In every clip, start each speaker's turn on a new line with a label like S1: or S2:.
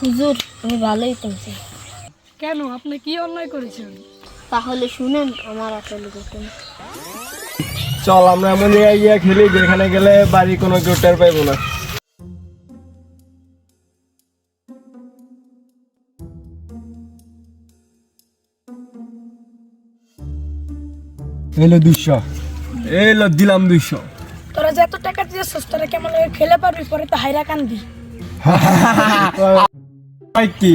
S1: হুজুর আমি ভালোই
S2: কেন? আপনি কি অন্যায় করেছেন?
S1: তাহলে শুনেন আমার আসলে ঘটনা
S3: চল আমরা এমন জায়গায় গিয়ে খেলি যেখানে গেলে বাড়ি কোনো কেউ টের পাইবো না। এলো দুইশো। এলো দিলাম দুইশো।
S2: তোরা যে এত টাকা দিয়েছিস তোরা কেমন করে খেলে পারবি? পরে তো হাইরা কান্দি।
S3: কি?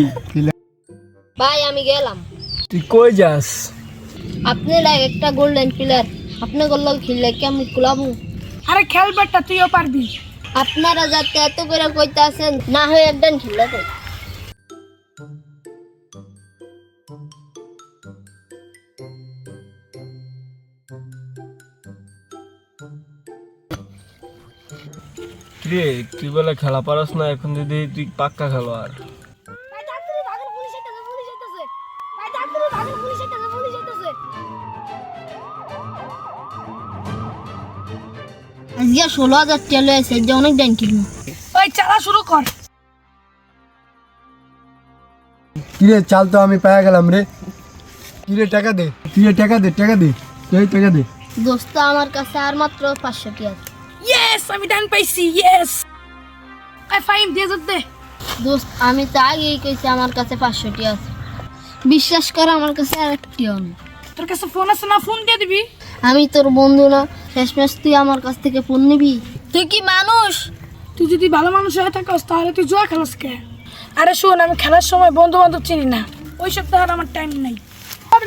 S1: ভাই আমি গেলাম।
S3: তুই কই যাস?
S1: আপনি লাগ একটা গোল্ডেন প্লেয়ার আপনি গোল্লাল খেললে কেমন কুলাবো
S2: আরে খেলবারটা তুইও পারবি।
S1: আপনারা যাতে এত করে কইতে আছেন না হয় একদিন খেলে দেয়
S3: রে তুই বলে খেলা পারস না এখন যদি তুই পাক্কা খেলো
S1: আজকে ষোলো হাজার টাকা আছে যে অনেক ডাইন কিনবো।
S2: ওই চালা শুরু কর।
S3: কিরে চাল তো আমি পায়া গেলাম রে। কিরে টাকা দে কিরে টাকা দে টাকা দে তুই টাকা দে।
S1: দোস্ত আমার কাছে আর মাত্র পাঁচশো টাকা আছে।
S2: ইয়েস আমি ডান পাইছি ইয়েস আই ফাইন দিয়ে দে।
S1: দোস্ত আমি তো আগেই কইছি আমার কাছে পাঁচশো টাকা আছে। বিশ্বাস কর আমার কাছে আর একটিও নেই।
S2: তোর কাছে ফোন আছে না ফোন দিয়ে দিবি?
S1: আমি তোর বন্ধু না শেষমেশ তুই আমার কাছ থেকে ফোন নিবি। তুই কি মানুষ?
S2: তুই যদি ভালো মানুষ হয়ে থাকিস তাহলে তুই জুয়া খেলাস কে? আরে শোন আমি খেলার সময় বন্ধু বান্ধব চিনি না। ওই সব তো আর আমার টাইম নাই।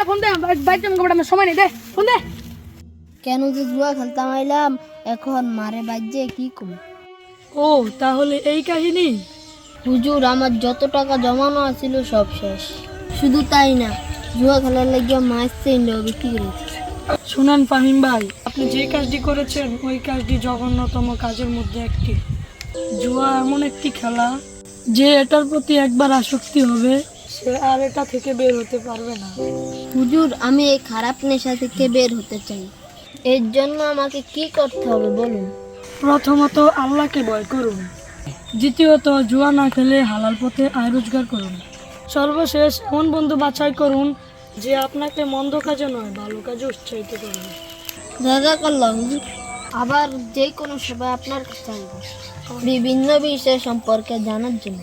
S2: ফোন দে বাইক টাইম আমার সময় নেই দে ফোন দে।
S1: কেন যে জুয়া খেলতাম আইলাম এখন মারে বাজে কি কম?
S2: ও তাহলে এই কাহিনী?
S1: হুজুর আমার যত টাকা জমানো আছিল সব শেষ। শুধু তাই না জুয়া খেলার লাগিয়ে মাছ চেন্ডাও বিক্রি করেছে।
S2: শুনেন ফাহিম ভাই আপনি যে কাজটি করেছেন ওই কাজটি জঘন্যতম কাজের মধ্যে একটি। জুয়া এমন একটি খেলা যে এটার প্রতি একবার আসক্তি হবে সে আর এটা থেকে বের হতে পারবে না।
S1: হুজুর আমি এই খারাপ নেশা থেকে বের হতে চাই। এর জন্য আমাকে কি করতে হবে বলুন।
S2: প্রথমত আল্লাহকে ভয় করুন। দ্বিতীয়ত জুয়া না খেলে হালাল পথে আয় রোজগার করুন। সর্বশেষ কোন বন্ধু বাছাই করুন যে আপনাকে মন্দ কাজে নয় ভালো কাজে উৎসাহিত করবে
S1: দাদা করলাম আবার যে কোনো সেবা আপনার কাছে বিভিন্ন বিষয় সম্পর্কে জানার জন্য।